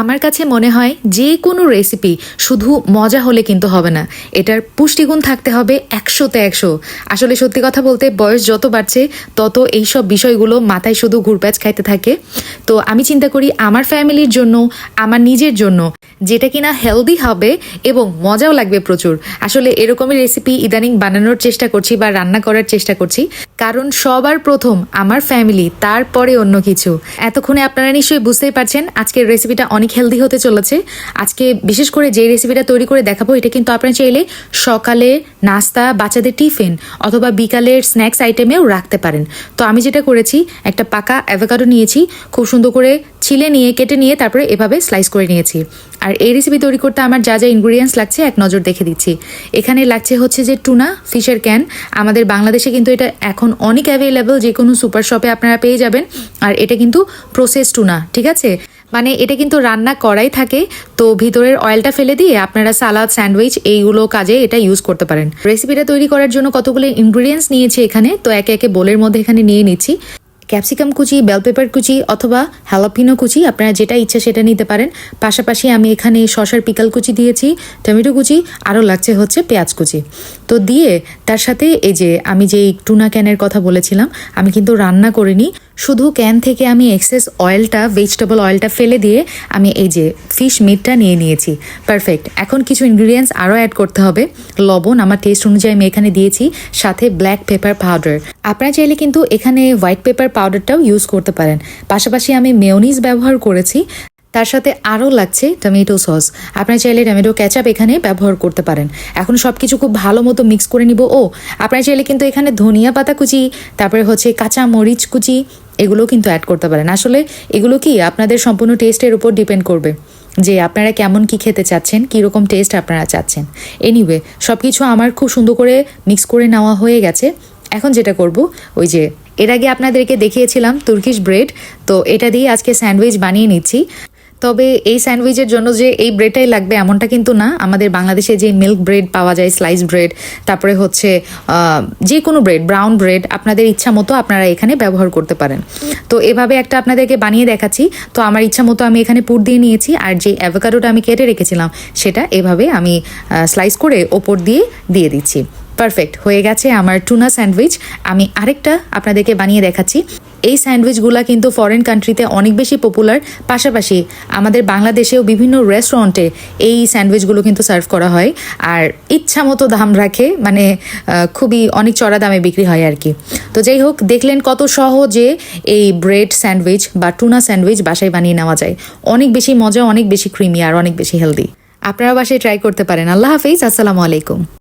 আমার কাছে মনে হয় যে কোনো রেসিপি শুধু মজা হলে কিন্তু হবে না। এটার পুষ্টিগুণ থাকতে হবে একশোতে একশো। আসলে সত্যি কথা বলতে বয়স যত বাড়ছে, তত এইসব বিষয়গুলো মাথায় শুধু ঘুরপ্যাচ খাইতে থাকে। তো আমি চিন্তা করি আমার ফ্যামিলির জন্য, আমার নিজের জন্য যেটা কিনা হেলদি হবে এবং মজাও লাগবে প্রচুর। আসলে এরকমই রেসিপি ইদানিং বানানোর চেষ্টা করছি বা রান্না করার চেষ্টা করছি। কারণ সবার প্রথম আমার ফ্যামিলি তারপরে অন্য কিছু। এতক্ষণে আপনারা নিশ্চয়ই বুঝতেই পারছেন আজকের রেসিপিটা অনেক হেলদি হতে চলেছে। আজকে বিশেষ করে যে রেসিপিটা তৈরি করে দেখাবো, এটা কিন্তু আপনারা চাইলে সকালে নাস্তা, বাচ্চাদের টিফিন অথবা বিকালের স্ন্যাক্স আইটেমেও রাখতে পারেন। তো আমি যেটা করেছি, একটা পাকা অ্যাভোকাডো নিয়েছি, খুব সুন্দর করে ছিলে নিয়ে, কেটে নিয়ে তারপরে এভাবে স্লাইস করে নিয়েছি। আর এই রেসিপি তৈরি করতে আমার যা যা ইনগ্রিডিয়েন্টস লাগছে, এক নজর দেখে দিচ্ছি। এখানে লাগছে হচ্ছে যে টুনা ফিশের ক্যান আমাদের বাংলাদেশে কিন্তু এটা এখন অনেক অ্যাভেলেবেল যে কোনো সুপার শপে আপনারা পেয়ে যাবেন। আর এটা কিন্তু প্রসেস টুনা ঠিক আছে? মানে এটা কিন্তু রান্না করাই থাকে। তো ভিতরের অয়েলটা ফেলে দিয়ে আপনারা সালাদ, স্যান্ডউইচ এইগুলো কাজে এটা ইউজ করতে পারেন। রেসিপিটা তৈরি করার জন্য কতগুলো ইনগ্রিডিয়েন্টস নিয়েছি এখানে, তো একে একে বোলের মধ্যে এখানে নিয়ে নিচ্ছি। ক্যাপসিকাম কুচি বেল পেপার কুচি অথবা হ্যালাপিনো কুচি, আপনারা যেটা ইচ্ছা সেটা নিতে পারেন। পাশাপাশি আমি এখানে শশার পিকাল কুচি দিয়েছি, টমেটো কুচি, আরও লাগছে হচ্ছে পেঁয়াজ কুচি। তো দিয়ে তার সাথে এই যে আমি যে টুনা ক্যানের কথা বলেছিলাম, আমি কিন্তু রান্না করিনি। শুধু ক্যান থেকে আমি এক্সেস অয়েলটা ভেজিটেবল অয়েলটা ফেলে দিয়ে আমি এই যে ফিশ মিটটা নিয়ে নিয়েছি। পারফেক্ট এখন কিছু ইনগ্রিডিয়েন্টস আরও অ্যাড করতে হবে। লবণ, আমার টেস্ট অনুযায়ী আমি এখানে দিয়েছি। সাথে ব্ল্যাক পেপার পাউডার আপনারা চাইলে কিন্তু এখানে হোয়াইট পেপার পাউডারটাও ইউজ করতে পারেন। পাশাপাশি আমি মেয়নিজ ব্যবহার করেছি। তার সাথে আরও লাগছে টমেটো সস আপনারা চাইলে টমেটো ক্যাচাপ এখানে ব্যবহার করতে পারেন। এখন সব কিছু খুব ভালো মতো মিক্স করে নিব। ও, আপনারা চাইলে কিন্তু এখানে ধনিয়া পাতা কুচি, তারপরে হচ্ছে কাঁচা মরিচ কুচি এগুলো কিন্তু অ্যাড করতে পারেন। আসলে এগুলো কি আপনাদের সম্পূর্ণ টেস্টের উপর ডিপেন্ড করবে যে আপনারা কেমন কি খেতে চাচ্ছেন, কীরকম টেস্ট আপনারা চাচ্ছেন। এনিওয়ে সব কিছু আমার খুব সুন্দর করে মিক্স করে নেওয়া হয়ে গেছে। এখন যেটা করব, ওই যে এর আগে আপনাদেরকে দেখিয়েছিলাম তুর্কিশ ব্রেড তো এটা দিয়ে আজকে স্যান্ডউইচ বানিয়ে নিচ্ছি। তবে এই স্যান্ডউইচের জন্য যে এই ব্রেডটাই লাগবে এমনটা কিন্তু না। আমাদের বাংলাদেশে যে মিল্ক ব্রেড পাওয়া যায় স্লাইস ব্রেড তারপরে হচ্ছে যে কোনো ব্রেড ব্রাউন ব্রেড আপনাদের ইচ্ছা মতো আপনারা এখানে ব্যবহার করতে পারেন। তো এভাবে একটা আপনাদেরকে বানিয়ে দেখাচ্ছি। তো আমার ইচ্ছা মতো আমি এখানে পুর দিয়ে নিয়েছি, আর যে অ্যাভোকাডোটা আমি কেটে রেখেছিলাম, সেটা এভাবে আমি স্লাইস করে ওপর দিয়ে দিয়ে দিচ্ছি। পারফেক্ট হয়ে গেছে আমার টুনা স্যান্ডউইচ আমি আরেকটা আপনাদেরকে বানিয়ে দেখাচ্ছি। এই স্যান্ডউইচগুলো কিন্তু ফরেন কান্ট্রিতে অনেক বেশি পপুলার পাশাপাশি আমাদের বাংলাদেশেও বিভিন্ন রেস্টুরেন্টে এই স্যান্ডউইচগুলো কিন্তু সার্ভ করা হয়। আর ইচ্ছা মতো দাম রাখে মানে খুবই অনেক চড়া দামে বিক্রি হয় আর কি। তো যাই হোক, দেখলেন কত সহজে এই ব্রেড স্যান্ডউইচ বা টুনা স্যান্ডউইচ বাসায় বানিয়ে নেওয়া যায়। অনেক বেশি মজা, অনেক বেশি ক্রিমি আর অনেক বেশি হেলদি আপনারা বাসায় ট্রাই করতে পারেন। আল্লাহ হাফিজ, আসসালামু আলাইকুম।